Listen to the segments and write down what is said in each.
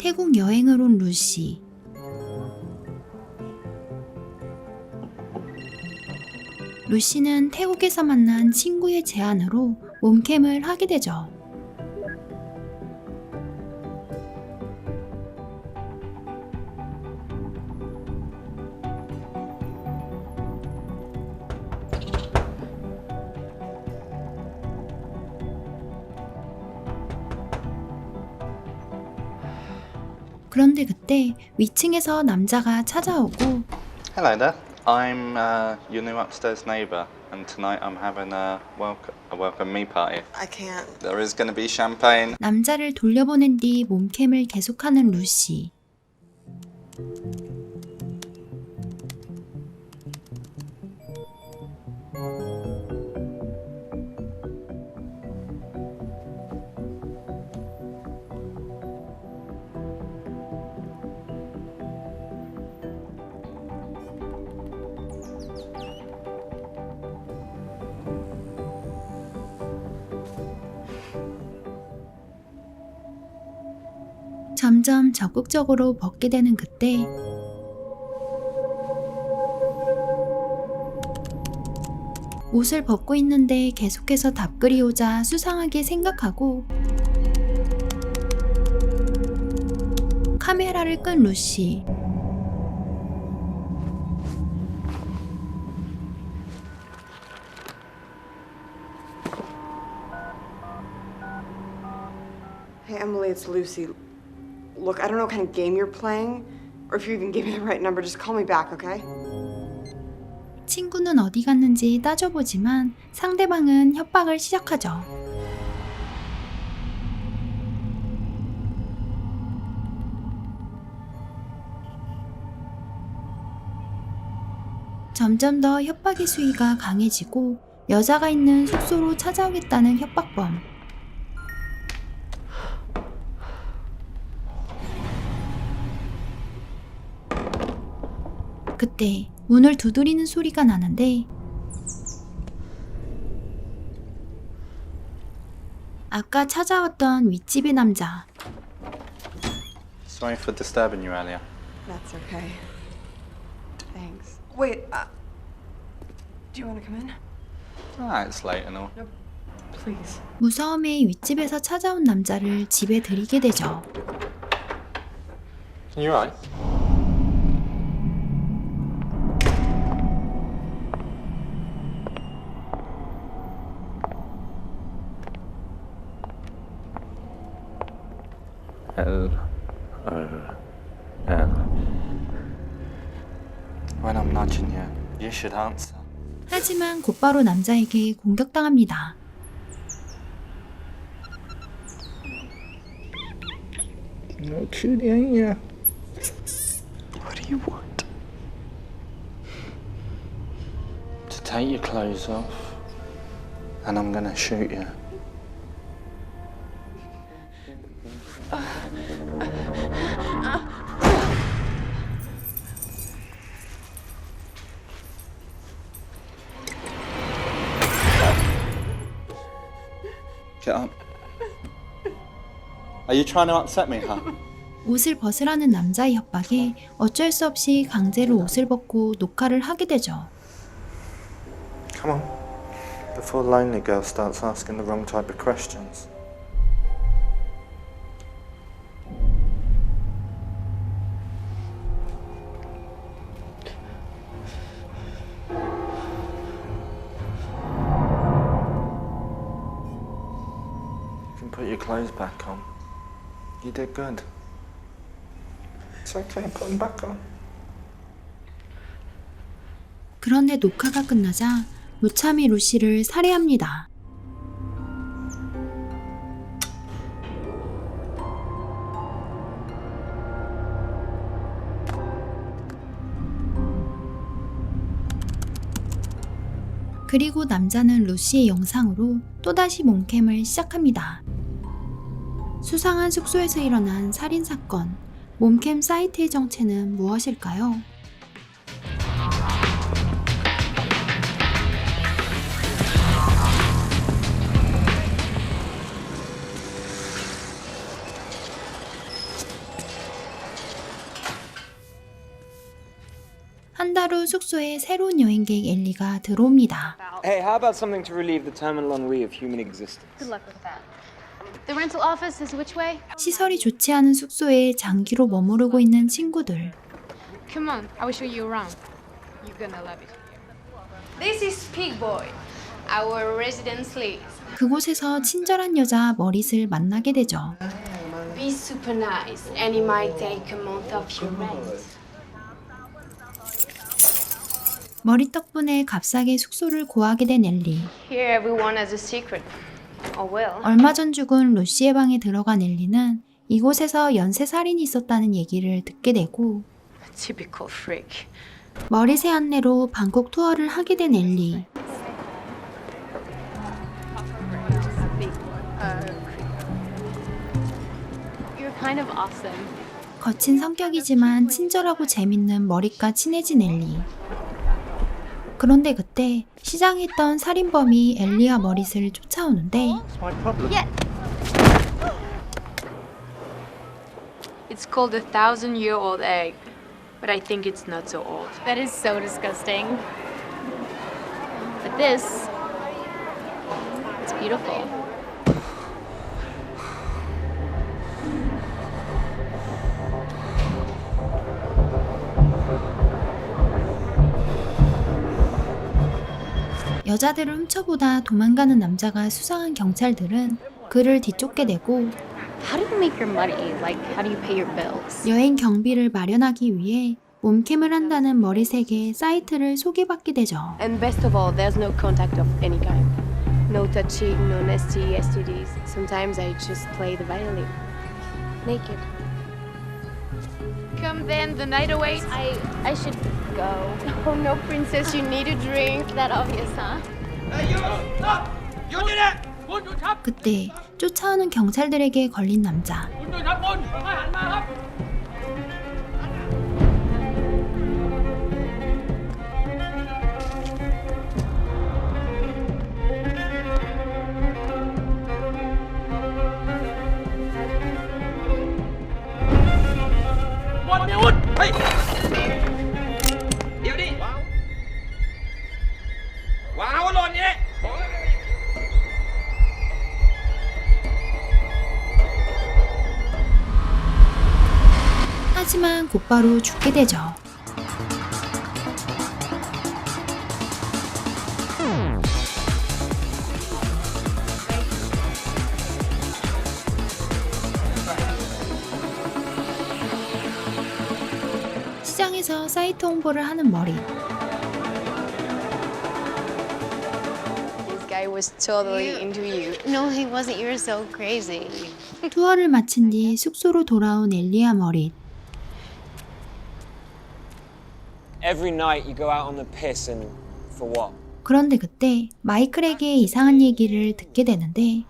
태국 여행을 온 루시. 루시는 태국에서 만난 친구의 제안으로 몸캠을 하게 되죠. 그런데 그때 위층에서 남자가 찾아오고 Hello there. I'm uh, your new upstairs neighbour, and tonight I'm having a welcome a welcome me party. I can't. There is going to be champagne. 남자를 돌려보낸 뒤 몸캠을 계속하는 루시. 점점 적극적으로 벗게 되는 그때 옷을 벗고 있는데 계속해서 답글이 오자 수상하게 생각하고 카메라를 끈 루시 Emily, it's Lucy. Look, I don't know what kind of game you're playing, or if you even gave me the right number. Just call me back, okay? 친구는 어디 갔는지 따져보지만 상대방은 협박을 시작하죠. 점점 더 협박의 수위가 강해지고 여자가 있는 숙소로 찾아오겠다는 협박범. 그때 문을 두드리는 소리가 나는데 아까 찾아왔던 윗집의 남자 Sorry for disturbing you earlier. That's okay. Thanks. Wait, uh, do you want to come in? Ah, it's late and all. Please. 무서움에 윗집에서 찾아온 남자를 집에 들이게 되죠. You right? L O L. When I'm nudging you, you should answer. 하지만 곧바로 남자에게 공격당합니다. No cutie, ain't ya? What do you want? To take your clothes off. And I'm to shoot you. Get up. Are you trying to upset me, huh? 옷을 벗으라는 남자의 협박에 어쩔 수 없이 강제로 옷을 벗고 녹화를 하게 되죠. Come on. Before lonely girl starts asking the wrong type of questions. Clothes back on. You did good. It's okay, put them back on. 그런데 녹화가 끝나자 무참히 루시를 살해합니다. 그리고 남자는 루시의 영상으로 또다시 몸캠을 시작합니다. 수상한 숙소에서 일어난 살인사건, 몸캠 사이트의 정체는 무엇일까요? 한달후 숙소에 새로운 여행객 엘리가 들어옵니다. Hey, how about something to relieve the terminal ennui of human existence? Good luck with that. 시설이 좋지 않은 숙소에 장기로 머무르고 있는 친구들. Come on, I will show you around. You're gonna love it. This is Pig Boy, our resident slave. 그곳에서 친절한 여자 머릿을 만나게 되죠. Be super nice, and it might take a month of your rent. 머리 덕분에 값싸게 숙소를 구하게 된 엘리. Here, everyone has a secret. 얼마 전 죽은 루시의 방에 들어간 엘리는 이곳에서 연쇄살인이 있었다는 얘기를 듣게 되고. 머릿의 안내로 방콕 투어를 하게 된 엘리. 거친 성격이지만 친절하고 재밌는 머리과 친해진 엘리. 그런데 그때 시장에 있던 살인범이 엘리와 머릿을 쫓아오는데 It's called a thousand year old egg, but I think it's not so old. That is so disgusting. But this, it's beautiful. 여자들을 훔쳐보다 도망가는 남자가 수상한 경찰들은 그를 뒤쫓게 되고 How do you make your money? Like, how do you pay your bills? 여행 경비를 마련하기 위해 몸캠을 한다는 머릿에게 사이트를 소개받게 되죠. And best of all, there's no contact of any kind. No touching, no nasty STDs. Sometimes I just play the violin. Naked. Come then, the night awaits. I I should go. Oh no, princess, you need a drink. That obvious, huh? 그때 쫓아오는 경찰들에게 걸린 남자. 곧바로 죽게 되죠. 시장에서 사이트 홍보를 하는 머리. This guy was totally into you. No, he wasn't. You're so crazy. 투어를 마친 뒤 숙소로 돌아온 엘리아 머릿. Every night you go out on the piss and for what? 그런데 그때 마이클에게 이상한 얘기를 듣게 되는데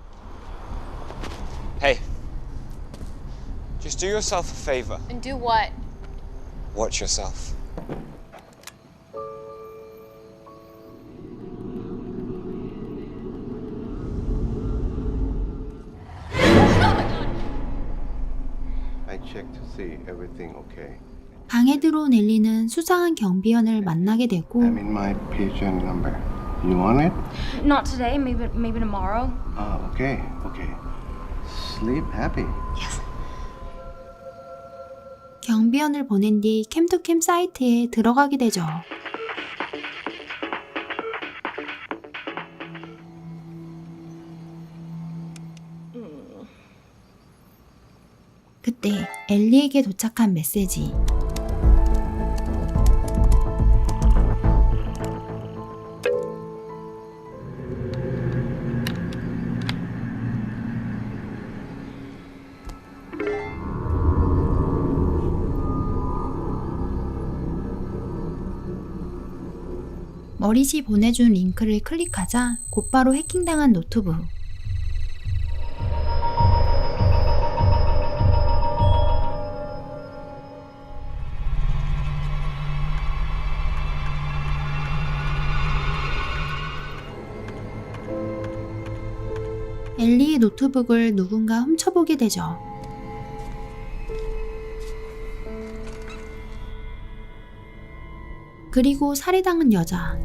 Hey, just do yourself a favor. And do what? Watch yourself. I checked to see everything okay. 방에 들어온 엘리는 수상한 경비원을 만나게 되고 I'm in my patient number. You want it? Not today, maybe maybe tomorrow. Ah, okay, okay. Sleep happy. 경비원을 보낸 뒤 캠투캠 사이트에 들어가게 되죠. 그때 엘리에게 도착한 메시지. 머릿이 보내준 링크를 클릭하자 곧바로 해킹당한 노트북. 엘리의 노트북을 누군가 훔쳐보게 되죠. 그리고 살해당한 여자.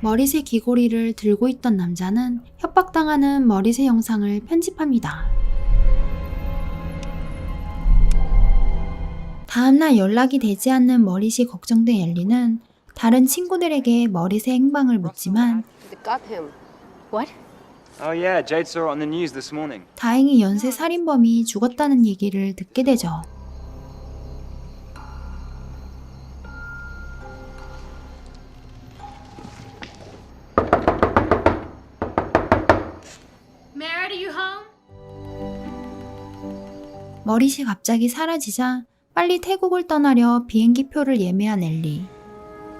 머리새 귀고리를 들고 있던 남자는 협박당하는 머리새 영상을 편집합니다. 다음날 연락이 되지 않는 머리씨 걱정된 엘리는 다른 친구들에게 머리새 행방을 묻지만 Oh yeah, Jade saw it on the news this morning. 다행히 연쇄 살인범이 죽었다는 얘기를 듣게 되죠. Meredith, are you home? 머리씨 갑자기 사라지자 빨리 태국을 떠나려 비행기 표를 예매한 엘리.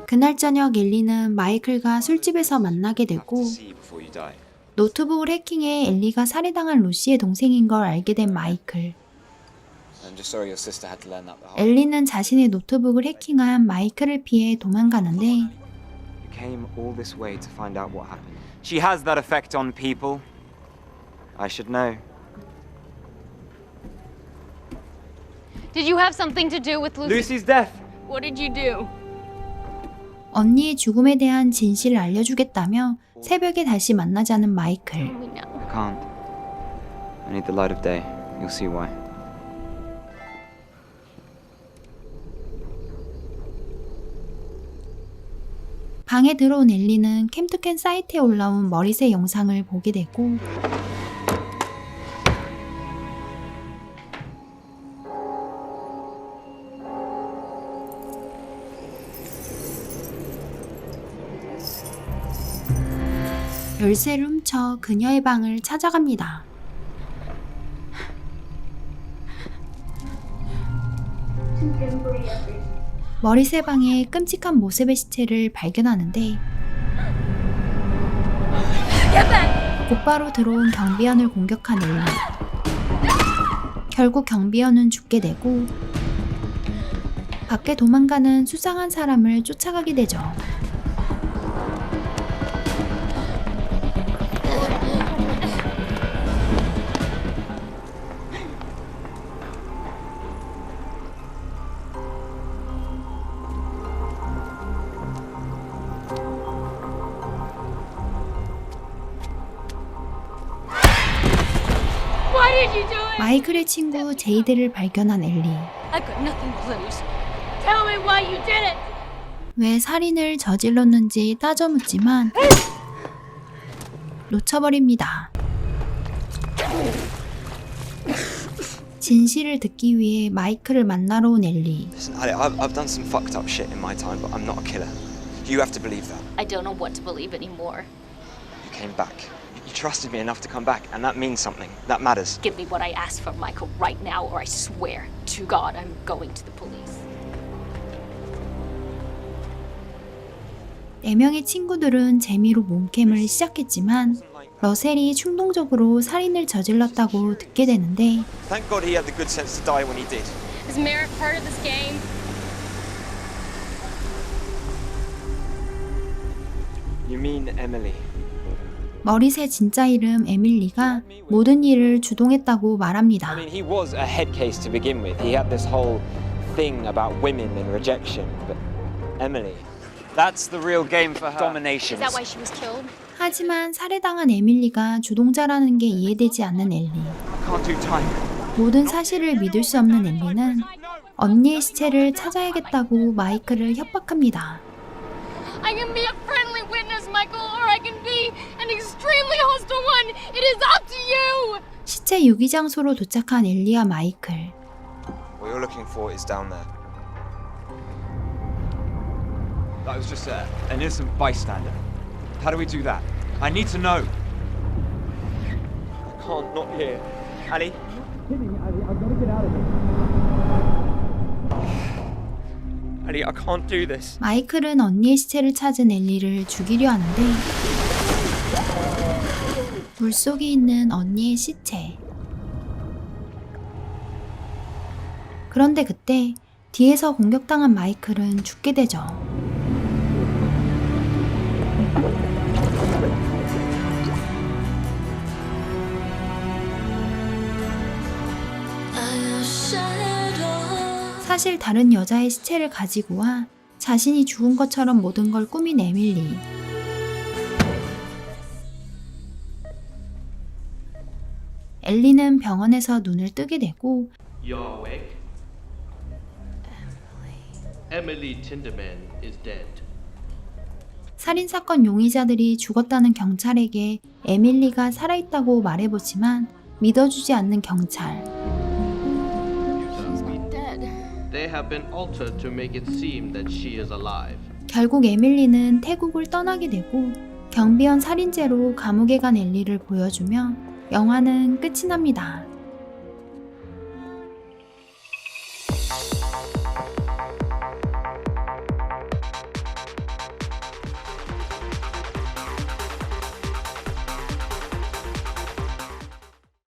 그날 저녁 엘리는 마이클과 술집에서 만나게 되고 See before you die. 노트북을 해킹해 엘리가 살해당한 루시의 동생인 걸 알게 된 마이클. I'm just sorry your sister had to learn that the hard 엘리는 자신의 노트북을 해킹한 마이클을 피해 도망가는데 You came all this way to find out what happened. She has that effect on people. I should know. Did you have something to do with Lucy? Lucy's death. What did you do? 언니의 죽음에 대한 진실을 알려주겠다며 새벽에 다시 만나자는 마이클. I can't. I need the light of day. You'll see why. 방에 들어온 엘리는 캠투캔 사이트에 올라온 머리새 영상을 보게 되고 열쇠를 훔쳐 그녀의 방을 찾아갑니다. 머리새 방에 끔찍한 모습의 시체를 발견하는데 곧바로 들어온 경비원을 공격한 엘리. 결국 경비원은 죽게 되고 밖에 도망가는 수상한 사람을 쫓아가게 되죠. 마이클의 친구 제이드를 발견한 엘리. I've got nothing to lose. Tell me why you did it. 왜 살인을 저질렀는지 따져 묻지만 놓쳐버립니다. 진실을 듣기 위해 마이클을 만나러 온 엘리. Listen, Ali, I've, I've done some fucked up shit in my time, but I'm not a killer. You have to believe that. I don't know what to believe anymore. You came back. You trusted me enough to come back, and that means something. That matters. Give me what I asked for, Michael, right now, or I swear to God I'm going to the police. 네 명의 친구들은 재미로 몸캠을 시작했지만 러셀이 충동적으로 살인을 저질렀다고 듣게 되는데 Thank God he had the good sense to die when he did. Is Merrick part of this game? You mean Emily? 머리새 진짜 이름 에밀리가 모든 일을 주동했다고 I 말합니다. mean, he was a head case to begin with. He had this whole thing about women and rejection. But Emily, that's the real game for her. Domination. Is that why she was killed? 하지만 살해당한 에밀리가 주동자라는 게 이해되지 않는 엘리. Can't do time. 모든 사실을 믿을 수 없는 엘리는 언니의 시체를 찾아야겠다고 마이클을 협박합니다. I can be a friendly witness, Michael, or I can be an extremely hostile one. It is up to you. 시체 유기 장소로 도착한 엘리와 마이클. What you're looking for is down there. That was just a, an innocent bystander. How do we do that? I need to know. I can't, not here. Ali? Ali, I can't do this. 마이클은 언니의 시체를 찾은 엘리를 죽이려 하는데 물속에 있는 언니의 시체. 그런데 그때 뒤에서 공격당한 마이클은 죽게 되죠. 사실 다른 여자의 시체를 가지고 와 자신이 죽은 것처럼 모든 걸 꾸민 에밀리. 엘리는 병원에서 눈을 뜨게 되고 You're awake? Emily Tinderman is dead. 살인사건 용의자들이 죽었다는 경찰에게 에밀리가 살아있다고 말해보지만 믿어주지 않는 경찰. They have been altered to make it seem that she is alive. 결국 에밀리는 태국을 떠나게 되고 경비원 살인죄로 감옥에 간 엘리를 보여주며 영화는 끝이 납니다.